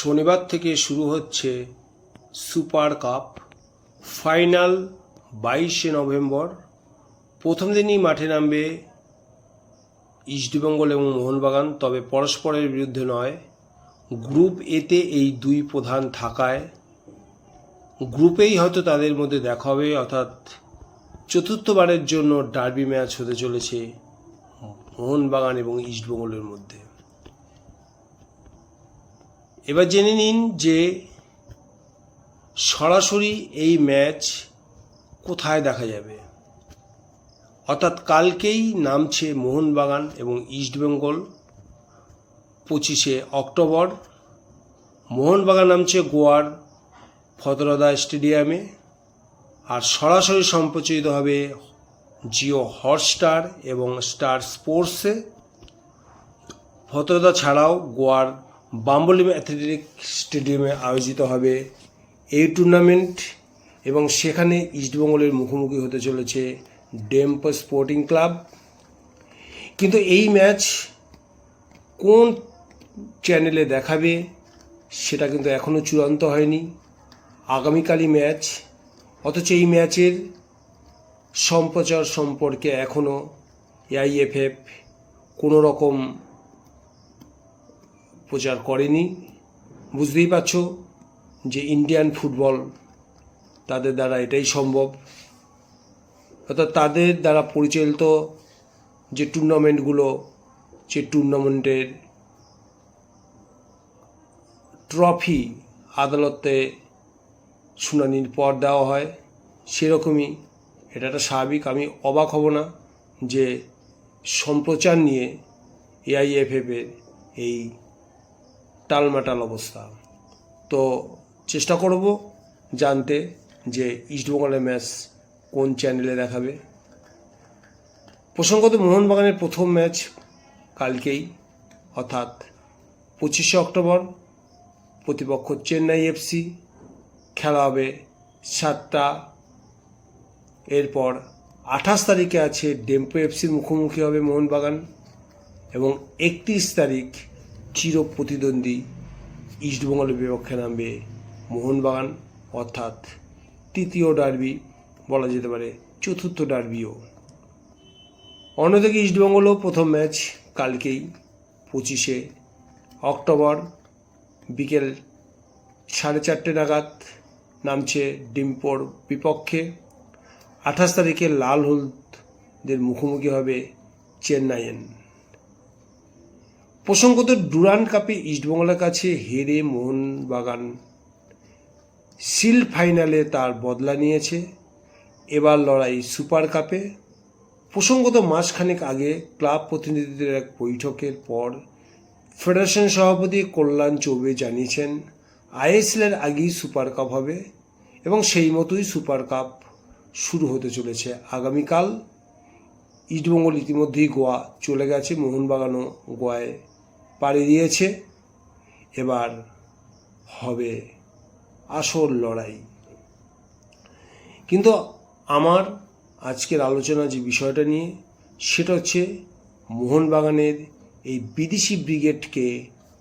শনিবার থেকে শুরু হচ্ছে সুপার কাপ, ফাইনাল বাইশে নভেম্বর। প্রথম দিনই মাঠে নামবে ইস্টবেঙ্গল এবং মোহনবাগান, তবে পরস্পরের বিরুদ্ধে নয়। গ্রুপ এতে এই দুই প্রধান থাকায় গ্রুপেই হয়তো তাদের মধ্যে দেখা হবে, অর্থাৎ চতুর্থবারের জন্য ডার্বি ম্যাচ হতে চলেছে মোহনবাগান এবং ইস্টবেঙ্গলের মধ্যে। এবার জেনে নিন যে সরাসরি এই ম্যাচ কোথায় দেখা যাবে। অর্থাৎ কালকেই নামছে মোহনবাগান এবং ইস্টবেঙ্গল পঁচিশে অক্টোবর। মোহনবাগান নামছে গোয়ার ফতরদা স্টেডিয়ামে আর সরাসরি সম্প্রচারিত হবে জিও হটস্টার এবং স্টার স্পোর্টসে। ফতরদা ছাড়াও গোয়ার বাম্বলিম অ্যাথলেটিক স্টেডিয়ামে আয়োজিত হবে এই টুর্নামেন্ট এবং সেখানে ইস্টবেঙ্গলের মুখোমুখি হতে চলেছে ডেম্প স্পোর্টিং ক্লাব। কিন্তু এই ম্যাচ কোন চ্যানেলে দেখাবে সেটা কিন্তু এখনও চূড়ান্ত হয়নি। আগামীকালই ম্যাচ, অথচ এই ম্যাচের সম্প্রচার সম্পর্কে এখনও এআইএফএফ কোনো রকম প্রচার করেনি। বুঝতেই পারছ যে ইন্ডিয়ান ফুটবল তাদের দ্বারা এটাই সম্ভব। অর্থাৎ তাদের দ্বারা পরিচালিত যে টুর্নামেন্টগুলো যে টুর্নামেন্টের ট্রফি আদালতে শুনানির পর দেওয়া হয়, সেরকমই এটা একটা স্বাভাবিক। আমি অবাক হব না যে সম্প্রচার নিয়ে এআইএফএফের এই টালমাটাল অবস্থা। তো চেষ্টা করব জানতে যে ইস্টবেঙ্গলের ম্যাচ কোন চ্যানেলে দেখাবে। প্রসঙ্গত মোহনবাগানের প্রথম ম্যাচ কালকেই, অর্থাৎ পঁচিশে অক্টোবর, প্রতিপক্ষ চেন্নাই এফসি খেলা হবে সাতটা। এরপর আঠাশ তারিখে আছে ডেম্পো এফসির মুখোমুখি হবে মোহনবাগান এবং একত্রিশ তারিখ চির প্রতিদ্বন্দ্বী ইস্টবেঙ্গলের বিপক্ষে নামবে মোহনবাগান, অর্থাৎ তৃতীয় ডার্বি বলা যেতে পারে, চতুর্থ ডার্বিও অন্যদিকে ইস্টবেঙ্গলও প্রথম ম্যাচ কালকেই, পঁচিশে অক্টোবর বিকেল সাড়ে চারটে নাগাদ নামছে ডিম্পোর বিপক্ষে। আঠাশ তারিখে লাল হলুদদের মুখোমুখি হবে চেন্নাইয়েন প্রসঙ্গত ডুরান কাপে ইস্টবেঙ্গলের কাছে হেরে মোহনবাগান সিল ফাইনালে তার বদলা নিয়েছে। এবার লড়াই সুপার কাপে। প্রসঙ্গত, মাসখানেক আগে ক্লাব প্রতিনিধিদের এক বৈঠকের পর ফেডারেশন সভাপতি কল্যাণ চৌবে জানিয়েছেন, আইএসএলের আগেই সুপার কাপ হবে এবং সেই মতোই সুপার কাপ শুরু হতে চলেছে। আগামীকাল ইস্টবেঙ্গল ইতিমধ্যেই গোয়া চলে গেছে, মোহনবাগানও গোয়ায় পাড়ি দিয়েছে। এবার হবে আসল লড়াই। কিন্তু আমার আজকের আলোচনা যে বিষয়টা নিয়ে, সেটা হচ্ছে মোহনবাগানের এই বিদেশি ব্রিগেডকে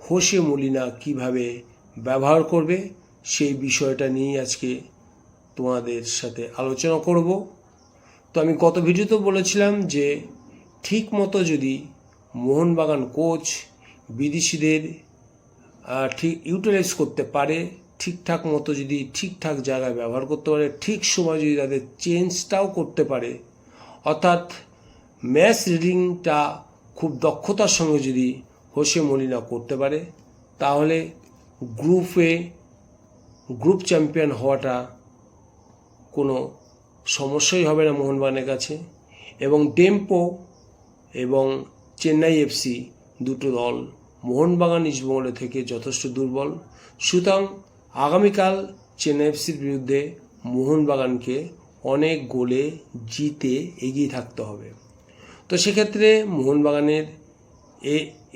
হোসে মলিনা কীভাবে ব্যবহার করবে, সেই বিষয়টা নিয়েই আজকে তোমাদের সাথে আলোচনা করব। তো আমি গত ভিডিওতেও বলেছিলাম যে, ঠিক মতো যদি মোহনবাগান কোচ বিদেশিদের ঠিক ইউটিলাইজ করতে পারে, ঠিকঠাক মতো যদি ঠিকঠাক জায়গায় ব্যবহার করতে পারে, ঠিক সময় যদি তাদের চেঞ্জটাও করতে পারে। অর্থাৎ ম্যাচ রিডিংটা খুব দক্ষতার সঙ্গে যদি হোসে মলিনা করতে পারে, তাহলে গ্রুপে গ্রুপ চ্যাম্পিয়ন হওয়াটা কোনো সমস্যাই হবে না মোহনবাগানের কাছে। এবং ডেম্পো এবং চেন্নাই এফসি দুটো দল মোহনবাগান ইস্টবেঙ্গলের থেকে যথেষ্ট দুর্বল। সুতরাং আগামীকাল চেন্নাই এফসির বিরুদ্ধে মোহনবাগানকে অনেক গোলে জিতে এগিয়ে থাকতে হবে। তো সেক্ষেত্রে মোহনবাগানের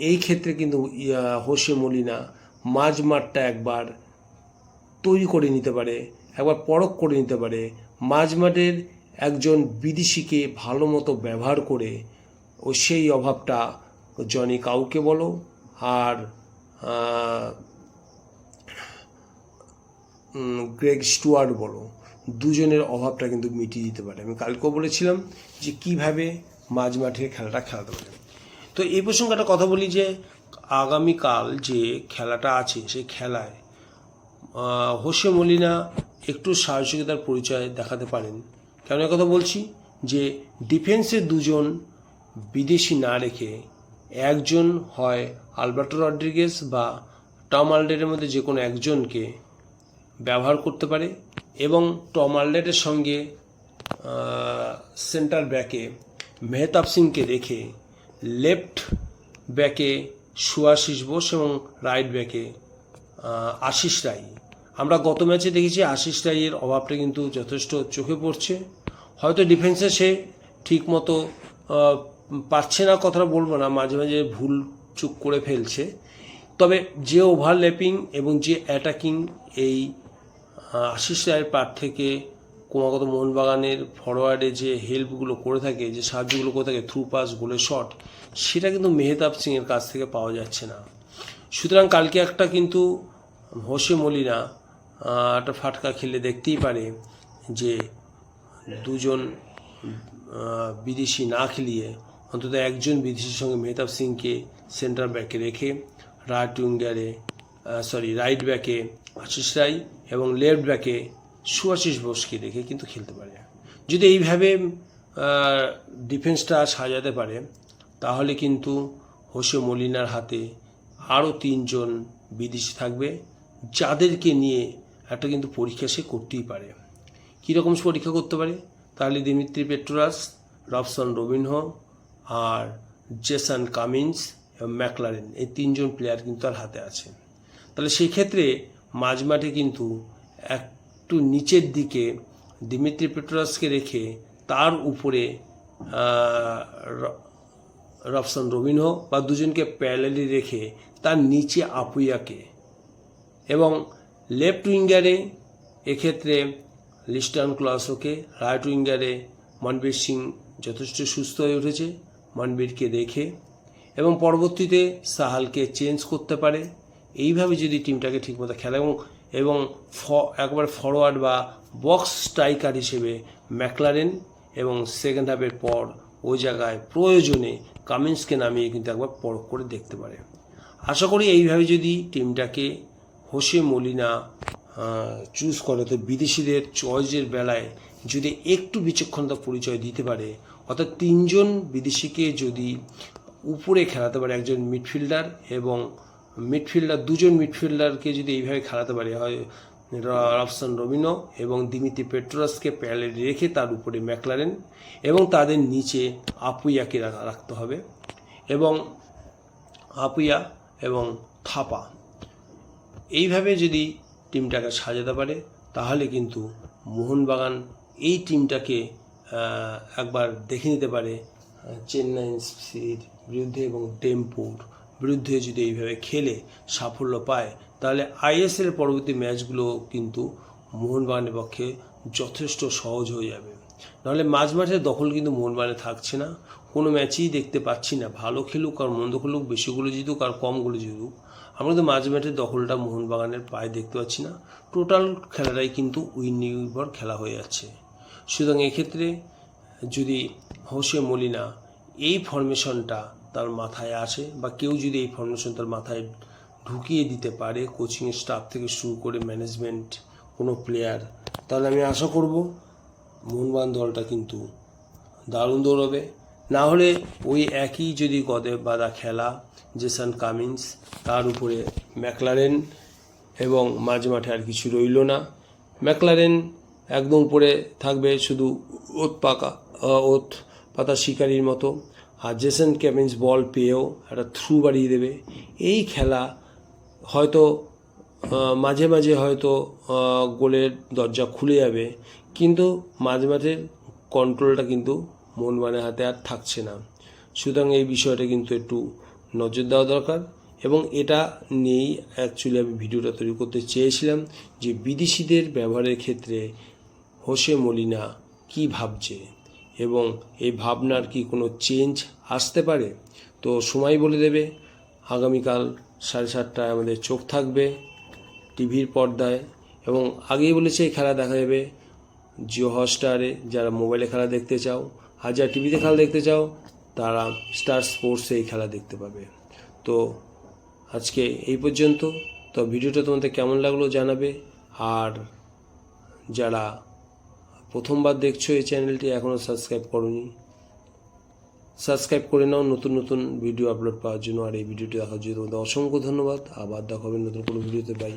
এই ক্ষেত্রে কিন্তু হোসে মলিনা মাঝ মাঠটা একবার তৈরি করে নিতে পারে, একবার পরখ করে নিতে পারে। মাঝ মাঠের একজন বিদেশিকে ভালো মতো ব্যবহার করে ও সেই অভাবটা জনি কাউকে বলো, আর গ্রেগ স্টুয়ার্ড বলো। দুজনের অভাবটা কিন্তু মিটিয়ে দিতে পারে। আমি কালকেও বলেছিলাম যে কীভাবে মাঝ মাঠে খেলাটা খেলাতে পারে। তো এই প্রসঙ্গে একটা কথা বলি যে, আগামীকাল যে খেলাটা আছে, সেই খেলায় হোসে মলিনা একটু সাহসিকতার পরিচয় দেখাতে পারেন। কেন কথা বলছি? যে ডিফেন্সে দুজন বিদেশি না রেখে একজন হয় আলবার্টো রড্রিগেস বা টম আলডেরের মধ্যে যে কোনো একজনকে ব্যবহার করতে পারে এবং টম আলডেরের সঙ্গে সেন্টার ব্যাকে মেহতাব সিংকে রেখে লেফট ব্যাকে সুয়াশিস বোস এবং রাইট ব্যাকে আশিস রাই। আমরা গত ম্যাচে দেখেছি আশিস রাইয়ের অভাবটা কিন্তু যথেষ্ট চোখে পড়ছে। হয়তো ডিফেন্সে সে ঠিক মতো আহ, পারছে না কথাটা বলব না, মাঝে মাঝে ভুল চুক করে ফেলছে। তবে যে ওভারল্যাপিং এবং যে অ্যাটাকিং এই আশিস রায়ের পার থেকে ক্রমাগত মোহনবাগানের ফরওয়ার্ডে যে হেল্পগুলো করে থাকে, যে সাহায্যগুলো করে থাকে থ্রু পাস গোলের শট সেটা কিন্তু মেহতাব সিংয়ের কাছ থেকে পাওয়া যাচ্ছে না। সুতরাং কালকে একটা কিন্তু হোসে মলিনা একটা ফাটকা খেলে দেখতেই পারে যে দুজন বিদেশি না খেলিয়ে অন্তত একজন বিদেশির সঙ্গে মেহতাব সিংকে সেন্টার ব্যাকে রেখে রাইট উইঙ্গারে সরি রাইট ব্যাকে আশিস রাই এবং লেফট ব্যাকে সুয়াশিস বোসকে রেখে কিন্তু খেলতে পারে। যদি এইভাবে ডিফেন্সটা সাজাতে পারে, তাহলে কিন্তু হোসে মলিনার হাতে আরও তিনজন বিদেশি থাকবে, যাদেরকে নিয়ে একটা কিন্তু পরীক্ষা সে করতেই পারে। কীরকম পরীক্ষা করতে পারে? তাহলে দিমিত্রি পেট্রোরাস, রবসন রবিনহো আর জেসন কামিন্স এবং ম্যাকলারেন এই তিনজন প্লেয়ার কিন্তু তার হাতে আছে তাহলে সেই ক্ষেত্রে মাঝমাঠে কিন্তু একটু নিচের দিকে দিমিত্রি পেট্রোরাসকে রেখে তার উপরে আহ, র- রবসন রবিনহো বা দুজনকে প্যারালি রেখে তার নিচে আপুইয়াকে এবং লেফট উইঙ্গারে এক্ষেত্রে লিস্টার্ন ক্লাসোকে রাইট উইঙ্গারে মনবীর সিং যথেষ্ট সুস্থ হয়ে উঠেছে। মনবীরকে রেখে এবং পরবর্তীতে সাহালকে চেঞ্জ করতে পারে। এইভাবে যদি টিমটাকে ঠিকমতো খেলে এবং এবং ফ, একবার ফরওয়ার্ড বা বক্স স্ট্রাইকার হিসেবে ম্যাকলারেন এবং সেকেন্ড হাফের পর ওই জায়গায় প্রয়োজনে কামিন্সকে নামিয়ে কিন্তু একবার পরখ করে দেখতে পারে। আশা করি এইভাবে যদি টিমটাকে হোসে মলিনা চুজ করে, তো বিদেশিদের চয়েসের বেলায় যদি একটু বিচক্ষণতা পরিচয় দিতে পারে অর্থাৎ তিনজন বিদেশিকে যদি উপরে খেলাতে পারে, একজন মিডফিল্ডার এবং মিডফিল্ডার, দুজন মিডফিল্ডারকে যদি এইভাবে খেলাতে পারে, হয় রবসন রবিনো এবং দিমিত্রি পেট্রোরাসকে প্যালে রেখে তার উপরে ম্যাকলারেন এবং তাদের নিচে আপুইয়াকে রাখা- রাখতে হবে এবং আপুইয়া এবং থাপা। এইভাবে যদি টিমটাকে সাজাতে পারে, তাহলে কিন্তু মোহনবাগান এই টিমটাকে একবার দেখে নিতে পারে চেন্নাই সির বিরুদ্ধে এবং টেম্পুর বিরুদ্ধে যদি এইভাবে খেলে সাফল্য পায়, তাহলে আইএসএল পরবর্তী ম্যাচগুলো কিন্তু মোহনবাগানের পক্ষে যথেষ্ট সহজ হয়ে যাবে। নাহলে মাঝ মাঠে দখল কিন্তু মোহনবাগানে থাকছে না। কোনো ম্যাচই দেখতে পাচ্ছি না। ভালো খেলুক আর মন্দ খেলুক, বেশি বেশিগুলো জিতুক আর কম কমগুলো জিতুক, আমরা তো মাঝ মাঠে দখলটা মোহনবাগানের পায়ে দেখতে পাচ্ছি না। টোটাল খেলাটাই কিন্তু উইন নির্ভর খেলা হয়ে যাচ্ছে। সুতরাং এক্ষেত্রে যদি হোসে মলিনা এই ফরমেশনটা তার মাথায় আসে বা কেউ যদি এই ফরমেশন তার মাথায় ঢুকিয়ে দিতে পারে কোচিং স্টাফ থেকে শুরু করে ম্যানেজমেন্ট কোনো প্লেয়ার তাহলে আমি আশা করব মোহনবাগান দলটা কিন্তু দারুণ দৌড়বে। না হলে ওই একই যদি গদে বাঁধা খেলা, জেসান কামিন্স, তার উপরে ম্যাকলারেন এবং মাঝে মাঠে আর কিছু রইল না। ম্যাকলারেন একদম উপরে থাকবে শুধু ওত পাকা ওত পাতা শিকারির মতো। আর জেসন ক্যামিন্স বল পেয়েও একটা থ্রু বাড়িয়ে দেবে। এই খেলা হয়তো মাঝে মাঝে হয়তো গোলের দরজা খুলে যাবে, কিন্তু মাঝে মাঝে কন্ট্রোলটা কিন্তু মোহনবাগানের হাতে আর থাকছে না। সুতরাং এই বিষয়টা কিন্তু একটু নজর দেওয়া দরকার এবং এটা নিয়েই অ্যাকচুয়ালি আমি ভিডিওটা তৈরি করতে চেয়েছিলাম যে বিদেশিদের ব্যবহারের ক্ষেত্রে হোসে মলিনা কি ভাবছে? এবং এই ভাবনার কি কোনো চেঞ্জ আসতে পারে? তো সময় বলে দেবে। আগামীকাল সাড়ে সাতটায় আমাদের চোখ থাকবে টিভির পর্দায়। এবং আগেই বলেছে এই খেলা দেখা যাবে। জিও হটস্টারে যারা মোবাইলে খেলা দেখতে চাও আর যারা টিভিতে খেলা দেখতে চাও, তারা স্টার স্পোর্টসে এই খেলা দেখতে পাবে। তো আজকে এই পর্যন্ত। তো ভিডিওটা তোমাদের কেমন লাগল জানাবে। আর যারা প্রথমবার দেখছ এই চ্যানেলটি এখনও সাবস্ক্রাইব করনি। সাবস্ক্রাইব করে নাও, নতুন নতুন ভিডিও আপলোড পাওয়ার জন্য। আর এই ভিডিওটি দেখার জন্য তোমাদের অসংখ্য ধন্যবাদ। আবার দেখা হবে নতুন কোনো ভিডিওতে। পাই